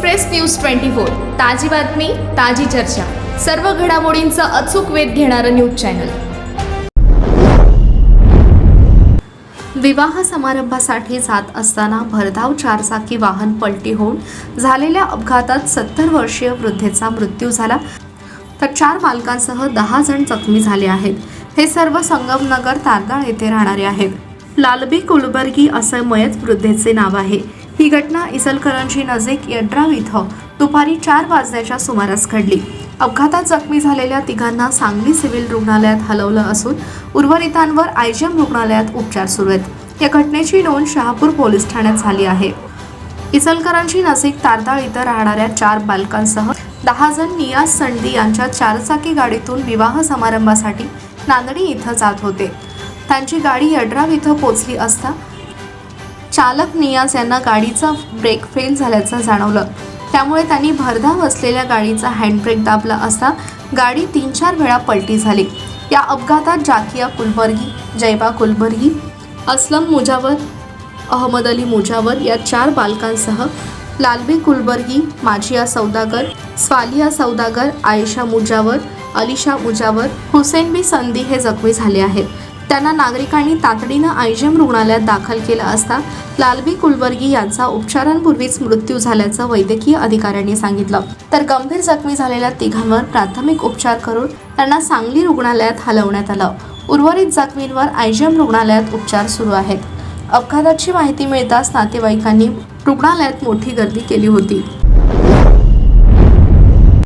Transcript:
Express news twenty four. ताजी बातमी ताजी चर्चा. सर्व घडामोडींचा अचूक वेध घेणारं न्यूज चॅनल. विवाह समारंभासाठी जात असताना भरधाव चारचाकी वाहन पलटी होऊन झालेल्या अपघातात सत्तर वर्षीय वृद्धेचा मृत्यू झाला. तर चार मालकांसह दहा जण जखमी झाले आहेत. हे सर्व संगमनगर तारदाळ येथे राहणारे आहेत. लालबी कुलबर्गी असं मयत वृद्धेचे नाव आहे. ही घटना इचलकरंजी नजीक यड्राव इथं दुपारी चार वाजण्याच्या सुमारास घडली. अपघातात जखमी झालेल्या तिघांना सांगली सिव्हिल रुग्णालयात हलवलं असून उर्वरितांवर आयजीएम रुग्णालयात उपचार सुरू आहेत. या घटनेची नोंद शहापूर पोलीस ठाण्यात झाली आहे. इसलकरांची नजीक तारदाळ इथं राहणाऱ्या चार बालकांसह दहा जण नियाज संडी यांच्या चारचाकी गाडीतून विवाह समारंभासाठी नांदणी इथं जात होते. त्यांची गाडी यड्राव इथं पोचली असता चालक नियाज यांना गाडीचा ब्रेक फेल झाल्याचं जाणवलं. त्यामुळे त्यांनी भरधाव असलेल्या गाडीचा हँडब्रेक दाबला असता गाडी तीन चार वेळा पलटी झाली. या अपघातात जाकिया कुलबर्गी जयबा कुलबर्गी असलम मुजावर अहमद अली मुजावर या चार बालकांसह लालबी कुलबर्गी माजिया सौदागर स्वालिया सौदागर आयशा मुजावर अलिशा मुजावर हुसेन बी संदी हे जखमी झाले आहेत. त्यांना नागरिकांनी तातडीनं आयजीएम रुग्णालयात दाखल केलं असता लालबी कुलबर्गी यांचा उपचारांपूर्वीच मृत्यू झाल्याचं वैद्यकीय अधिकाऱ्यांनी सांगितलं. तर गंभीर जखमी झालेल्या तिघांवर प्राथमिक उपचार करून त्यांना सांगली रुग्णालयात हलवण्यात आलं. उर्वरित जखमींवर आयजीएम रुग्णालयात उपचार सुरू आहेत. अपघाताची माहिती मिळताच नातेवाईकांनी रुग्णालयात मोठी गर्दी केली होती.